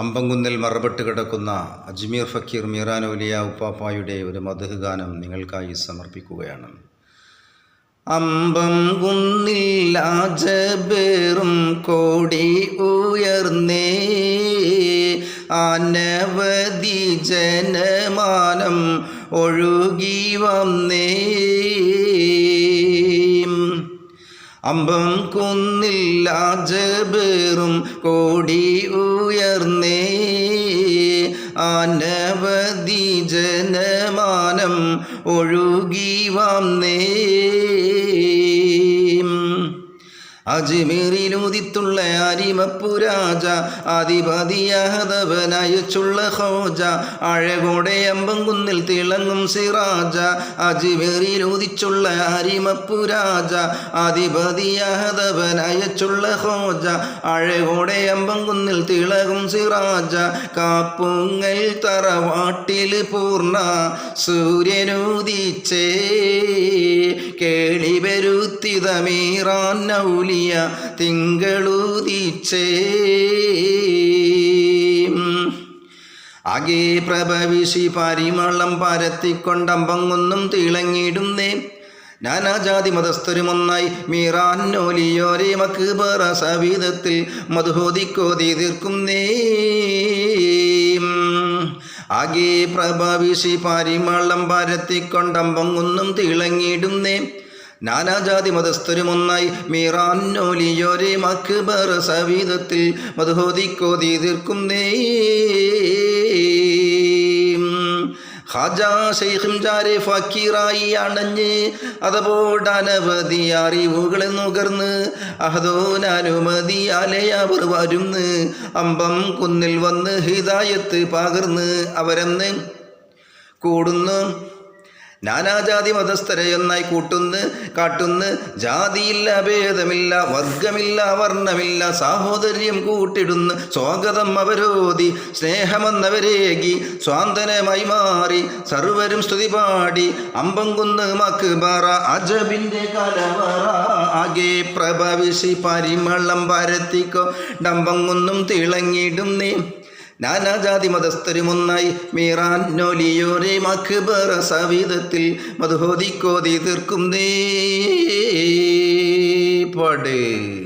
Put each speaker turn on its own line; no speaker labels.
അമ്പങ്കുന്നിൽ മറപ്പെട്ട് കിടക്കുന്ന അജ്മീർ ഫക്കീർ മീറാനൗലിയ ഉപ്പാപ്പായുടെ ഒരു മധുഹ് ഗാനം നിങ്ങൾക്കായി സമർപ്പിക്കുകയാണ്. അമ്പം കുന്നിൽ ആജബേറും കോടി ഉയർന്നേ അനവധി ജനമാനം ഒഴുകി വന്നേ. അമ്പം കുന്നില്ല ജബേറും കോടി ഉയർന്നേ. അനവധി ജനമാനം ഒഴുകി വന്നേ. അജ്മീറിലുദിത്തുള്ള അരിമപ്പുരാജ ആദിപതിയഹതവനയച്ചുള്ള ഹോജ അഴകോടെ അമ്പങ്കുന്നിൽ തിളങ്ങും സിറാജ അജ്മീറിലുദിച്ചുള്ള അരിമപ്പുരാജ ആദിപതിയഹതവനയച്ചുള്ള ഹോജ അഴകോടെ അമ്പങ്കുന്നിൽ തിളകും സിറാജ കാപ്പുങ്ങൽ തറവാട്ടിൽ പൂർണ സൂര്യനുദിച്ചേ. വരുത്തിതമീറാൻ നൗലിയ തിങ്കളുദിച്ചേ അകേ പ്രഭവിശി പരിമളം പരത്തിക്കൊണ്ടമ്പങ്ങൊന്നും തിളങ്ങിയിടുന്നേ. നാനാജാതി മതസ്ഥരുമൊന്നായി മീറാന്നോലിയോരെ മക്ബറ സവിധത്തിൽ മധുഹോദിക്കോതി തീർക്കുന്നേ. ആകെ പ്രഭവിശി പരിമളം പരത്തിക്കൊണ്ടമ്പങ്ങൊന്നും തിളങ്ങിയിടുന്നേ. നാനാജാതി മതസ്ഥരുമൊന്നായി മീറാന്നോലിയോരെ മക്ബർ സവിധത്തിൽ മധുഹോദിക്കോതി തീർക്കുന്നേ ഹാജ ഷെയ്ഖും ജാരെ ഫക്കീറായി അണഞ്ഞ് അതപോടനവധി അറിവുകളെ നുകർന്ന് അഹദോനനുമതി അലയവർ വരുന്ന് അമ്പം കുന്നിൽ വന്ന് ഹിദായത്ത് പകർന്ന് അവരെന്ന് കൂടുന്നു. നാനാജാതി മതസ്ഥരെ ഒന്നായി കൂട്ടുന്ന് കാട്ടുന്ന്. ജാതിയില്ല ഭേദമില്ല വർഗമില്ല വർണമില്ല സാഹോദര്യം കൂട്ടിടുന്ന് സ്വാഗതം അവരോധി സ്നേഹമെന്നവരേകി സ്വാന്തനമായി മാറി സർവരും സ്തുതി പാടി. അമ്പങ്കുന്ന് മക്ബറ അജബിന്റെ കലവറ ആകെ പ്രഭവിശി പരിമളം പരത്തിക്കോ. ഡമ്പങ്കുന്നും തിളങ്ങിയിടുന്നേ നാനാജാതി മതസ്ഥരുമൊന്നായി നോലിയോരെ മക്ബറ സവിധത്തിൽ മധുഹോദിക്കോതി തീർക്കും നീ പടേ.